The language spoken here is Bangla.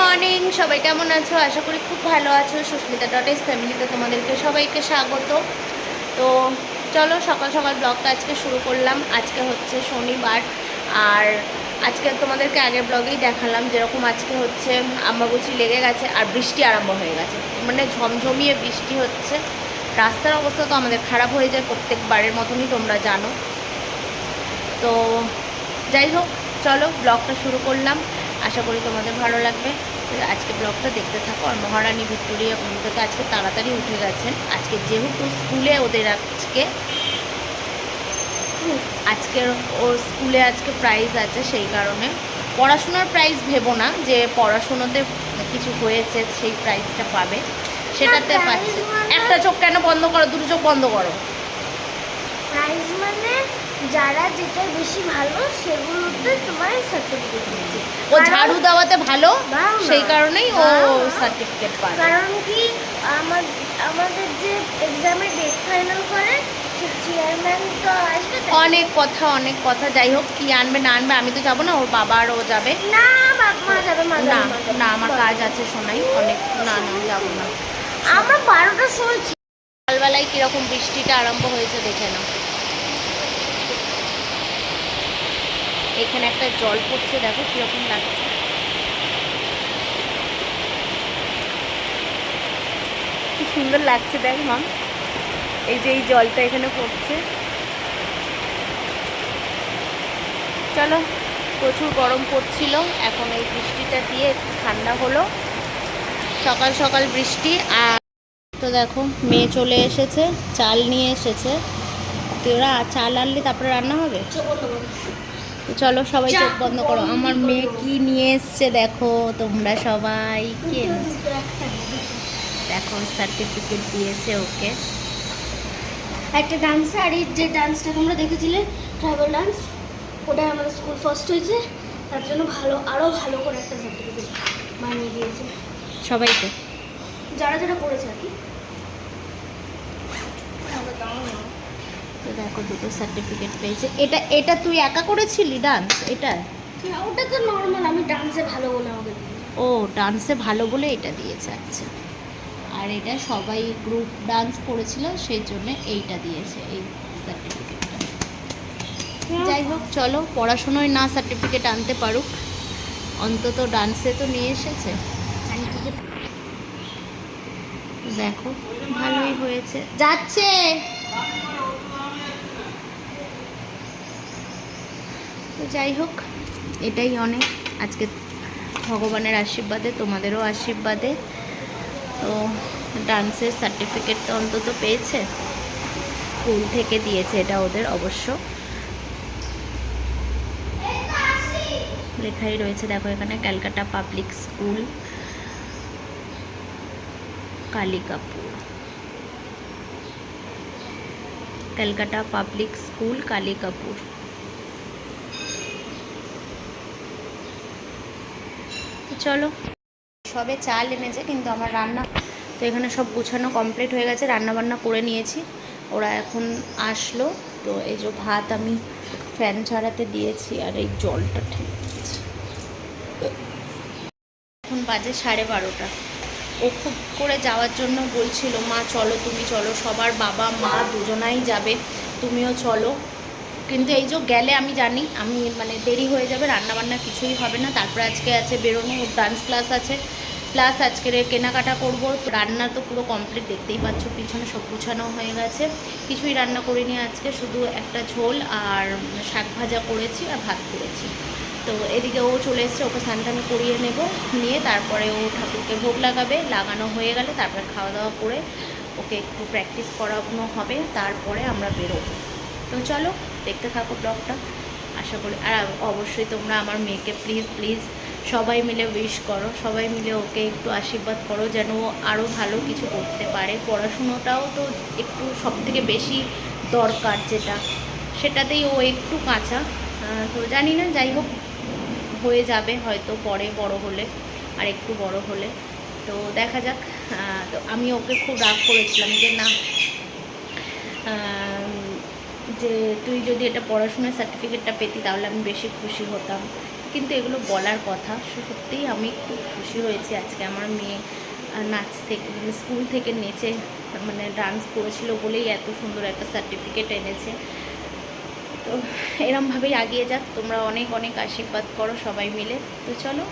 মর্নিং, সবাই কেমন আছো? আশা করি খুব ভালো আছো। সুস্মিতা ডট এস ফ্যামিলিতে তোমাদেরকে সবাইকে স্বাগত। তো চলো, সকাল সকাল ব্লগটা আজকে শুরু করলাম। আজকে হচ্ছে শনিবার। আর আজকে তোমাদেরকে আগের ব্লগেই দেখালাম যেরকম আজকে হচ্ছে আম্বাবুচি লেগে গেছে আর বৃষ্টি আরম্ভ হয়ে গেছে। মানে ঝমঝমিয়ে বৃষ্টি হচ্ছে। রাস্তার অবস্থা তো আমাদের খারাপ হয়ে যায় প্রত্যেকবারের মতনই তোমরা জানো। তো যাই হোক, চলো ব্লগটা শুরু করলাম। আশা করি তোমাদের ভালো লাগবে। আজকে ব্লগটা দেখতে থাকো। আর মহারানী ভিক্টোরিয়া ঘুম থেকে আজকে তাড়াতাড়ি উঠে গেছেন আজকে যেহেতু স্কুলে ওদের আজকে আজকের ওর স্কুলে আজকে প্রাইজ আছে সেই কারণে। পড়াশোনার প্রাইজ ভেবো না যে পড়াশোনাতে কিছু হয়েছে সেই প্রাইজটা পাবে। সেটাতে না, পাচ্ছে। মানে- একটা চোখ কেন বন্ধ করো? দুটো চোখ বন্ধ করো। প্রাইজ মানে যারা যেটা বেশি ভালো সেগুলোতে তোমার সার্টিফিকেট দিচ্ছে। ও ঝাড়ু দেওয়াতে ভালো? না, না। সেই কারণেই ও না, না। সার্টিফিকেট পাবে কারণ কি আমার আমাদের যে এক্সামের ডেট ফাইনাল করে চেয়ারম্যান তো আসবে অনেক কথা অনেক কথা। যাই হোক কি আনবে না আনবে আমি তো যাব না ওর বাবা আর ও যাবে। না মা যাবে মা না। না আমার কাজ আছে শোনাই অনেক না না যাব না। আমরা বারোটার সময় সকালবেলায় কীরকম বৃষ্টিটা আরম্ভ হয়েছে দেখে নাও। এখানে একটা জল পড়ছে, দেখো কীরকম লাগছে। কি সুন্দর লাগছে, দেখ মাম এই যে এই জলটা এখানে পড়ছে। চলো, প্রচুর গরম পড়ছিল। এখন এই বৃষ্টিটা দিয়ে একটু ঠান্ডা হলো। সকাল সকাল বৃষ্টি, আর তো দেখো, মেয়ে চলে এসেছে, চাল নিয়ে এসেছে। তো ওরা চাল আনলে তারপরে রান্না হবে? চলো সবাই চোখ বন্ধ করো। আমার মেয়ে কি নিয়ে এসছে দেখো? তোমরা সবাই কি? দেখো সার্টিফিকেট দিয়েছে ওকে। একটা ডান্স আর এই যে ডান্সটা তোমরা দেখেছিলে ট্রাইবাল ডান্স ওটা আমাদের স্কুল ফার্স্ট হয়েছে। তার জন্য ভালো আরও ভালো করে একটা সার্টিফিকেট বানিয়ে দিয়েছে। সবাইকে যারা যারা করেছে আর কি। তো দেখো দুটো সার্টিফিকেট পেয়েছে। এটা এটা তুই একা করেছিলি ডান্স এটা? ওটা তো নর্মাল আমি ডান্সে ভালো বলে আমাকে ও ডান্সে ভালো বলে এটা দিয়েছে আচ্ছা। আর এটা সবাই গ্রুপ ডান্স করেছিল সেই জন্য এইটা দিয়েছে এই সার্টিফিকেটটা যাই হোক চলো পড়াশোনায় না সার্টিফিকেট আনতে পারুক। অন্তত ডান্সে তো নিয়ে এসেছে। দেখো ভালোই হয়েছে। যাচ্ছে! তো যাই হোক, এটাই অনেক। আজকে ভগবানের আশীর্বাদে, তোমাদেরও আশীর্বাদে। তো ডান্সের সার্টিফিকেট তো অন্তত পেয়েছে। স্কুল থেকে দিয়েছে এটা ওদের অবশ্য। লেখাই রয়েছে, দেখো এখানে, Calcutta public school, Kalikapur. Calcutta public school, Kalikapur. তো চলো। সবে চাল এনেছে, কিন্তু আমার রান্না, তো এখানে সব গুছানো কমপ্লিট হয়ে গেছে রান্না বান্না করে নিয়েছি। ওরা এখন আসলো, তো এই যে ভাত আমি ফ্যান ছাড়াতে দিয়েছি, আর এই জলটা ঠিক। এখন বাজে সাড়ে বারোটা। ও খুব করে যাওয়ার জন্য বলছিল, মা, চলো তুমি চলো। সবার বাবা, মা দুজনাই যাবে, তুমিও চলো। কিন্তু এই যে গেলে আমি জানি, আমি মানে দেরি হয়ে যাবে রান্না বান্না কিছুই হবে না। তারপরে আজকে আছে বেরোনো ডান্স ক্লাস আছে। প্লাস আজকের কেনাকাটা করব। রান্না তো পুরো কমপ্লিট দেখতেই পাচ্ছ, পিছনে সব গুছানো হয়ে গেছে। কিছুই রান্না করিনি আজকে, শুধু একটা ঝোল আর শাক ভাজা করেছি আর ভাত করেছি। তো এদিকে ও চলে এসছে, ওকে স্নান করিয়ে নেব, নিয়ে তারপরে ও ঠাকুরকে ভোগ লাগাবে, লাগানো হয়ে গেলে তারপরে খাওয়া দাওয়া করে ওকে একটু প্র্যাকটিস করানো হবে, তারপরে আমরা বেরোবো। তো চলো দেখতে থাকো ব্লগটা। আশা করি আর অবশ্যই তোমরা আমার মেয়েকে প্লিজ প্লিজ সবাই মিলে উইশ করো। সবাই মিলে ওকে একটু আশীর্বাদ করো যেন ও আরও ভালো কিছু করতে পারে। পড়াশুনোটাও তো একটু সব থেকে বেশি দরকার যেটা। সেটাতেই ও একটু কাঁচা। তো জানি না, যাই হোক, হয়ে যাবে হয়তো পরে বড় হলে আর একটু বড় হলে। তো দেখা যাক। তো আমি ওকে খুব রাগ করেছিলাম যে না যে তুই যদি এটা পড়াশোনার সার্টিফিকেটটা পেতি, তাহলে আমি বেশি খুশি হতাম। কিন্তু এগুলো বলার কথা সত্যিই আমি খুব খুশি হয়েছি আজকে। আমার মেয়ে নাচ থেকে মানে স্কুল থেকে নেচে মানে ডান্স করেছিল বলেই এত সুন্দর একটা সার্টিফিকেট এনেছে। তো এরমভাবেই এগিয়ে যাক। তোমরা অনেক অনেক আশীর্বাদ করো সবাই মিলে। তো চলো